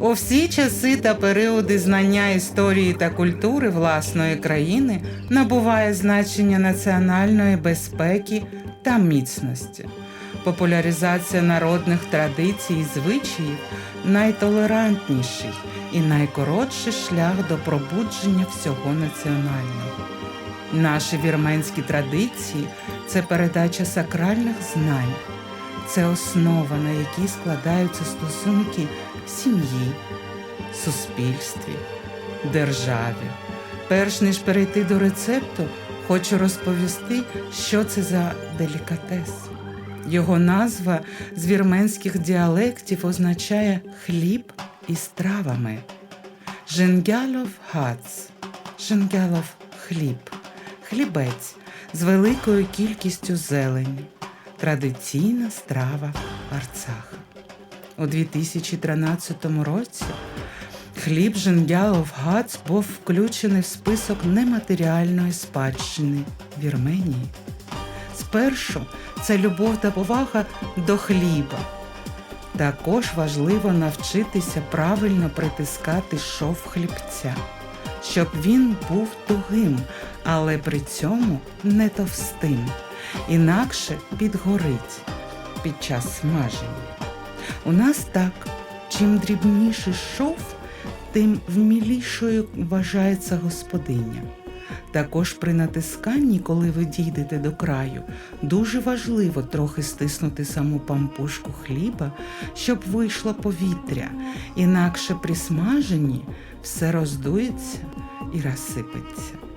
У всі часи та періоди знання історії та культури власної країни набуває значення національної безпеки та міцності. Популяризація народних традицій і звичаїв найтолерантніший і найкоротший шлях до пробудження всього національного. Наші вірменські традиції це передача сакральних знань, це основа, на якій складаються стосунки в сім'ї, суспільстві, державі. Перш ніж перейти до рецепту, хочу розповісти, що це за делікатес. Його назва з вірменських діалектів означає хліб із травами. Женгялов гац, Женгялов хліб, хлібець з великою кількістю зелені, традиційна страва Арцаха. У 2013 році хліб Женгялов гац був включений в список нематеріальної спадщини Вірменії. Спершу це любов та повага до хліба. Також важливо навчитися правильно притискати шов хлібця, щоб він був тугим, але при цьому не товстим, інакше підгорить під час смаження. У нас так, чим дрібніший шов, тим вмілішою вважається господиня. Також при натисканні, коли ви дійдете до краю, дуже важливо трохи стиснути саму пампушку хліба, щоб вийшло повітря, інакше при смаженні все роздується і розсипеться.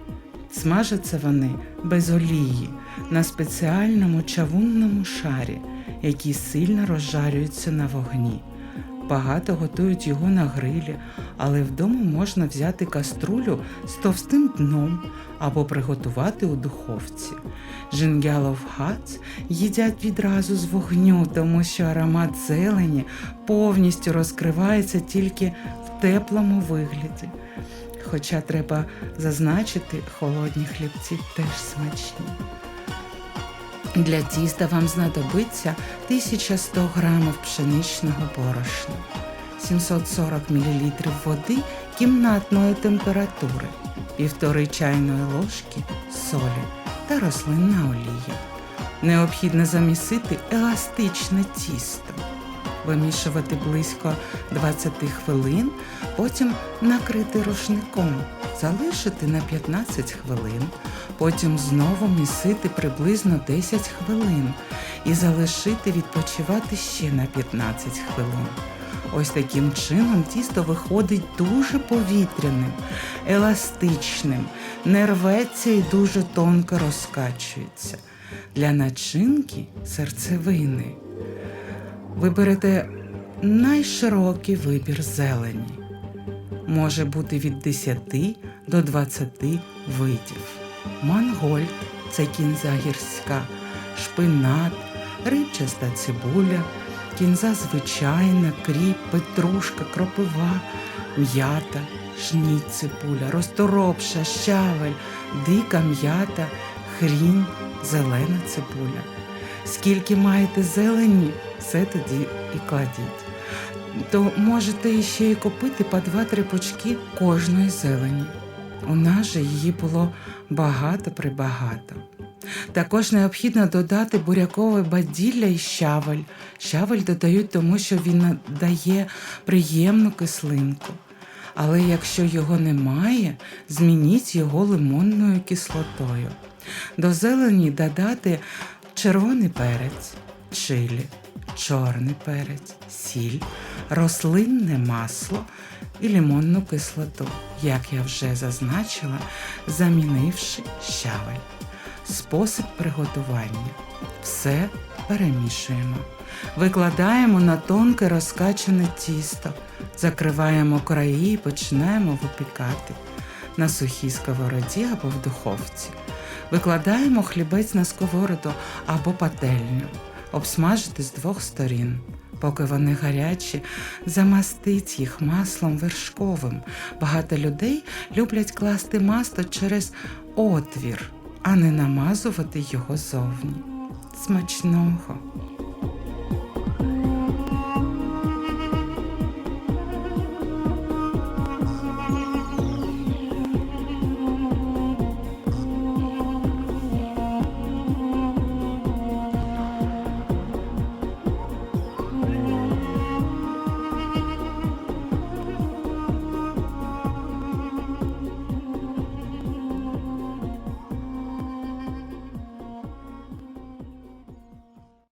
Смажаться вони без олії на спеціальному чавунному шарі, який сильно розжарюється на вогні. Багато готують його на грилі, але вдома можна взяти каструлю з товстим дном або приготувати у духовці. Жингялов хац їдять відразу з вогню, тому що аромат зелені повністю розкривається тільки в теплому вигляді. Хоча треба зазначити, холодні хлібці теж смачні. Для тіста вам знадобиться 1100 грамів пшеничного борошна, 740 мл води кімнатної температури, півтори чайної ложки солі та рослинна олія. Необхідно замісити еластичне тісто, вимішувати близько 20 хвилин, потім накрити рушником, залишити на 15 хвилин, потім знову місити приблизно 10 хвилин і залишити відпочивати ще на 15 хвилин. Ось таким чином тісто виходить дуже повітряним, еластичним, не рветься і дуже тонко розкачується. Для начинки серцевини. Виберете найширокий вибір зелені. Може бути від 10 до 20 видів. Мангольд це кінза гірська, шпинат, рибчаста цибуля, кінза звичайна, кріп, петрушка, кропива, м'ята, шніт цибуля, розторопша, щавель, дика м'ята, хрінь, зелена цибуля. Скільки маєте зелені, все тоді і кладіть. То можете ще й купити по два-три пучки кожної зелені. У нас же її було багато прибагато. Також необхідно додати бурякове баділля і щавель. Щавель додають тому, що він дає приємну кислинку. Але якщо його немає, змініть його лимонною кислотою. До зелені додати червоний перець, чилі, чорний перець, сіль, рослинне масло і лимонну кислоту, як я вже зазначила, замінивши щавель. Спосіб приготування. Все перемішуємо. Викладаємо на тонке розкачане тісто, закриваємо краї і починаємо випікати на сухій сковороді або в духовці. Викладаємо хлібець на сковороду або пательню, обсмажити з двох сторін. Поки вони гарячі, замастить їх маслом вершковим. Багато людей люблять класти масло через отвір, а не намазувати його зовні. Смачного!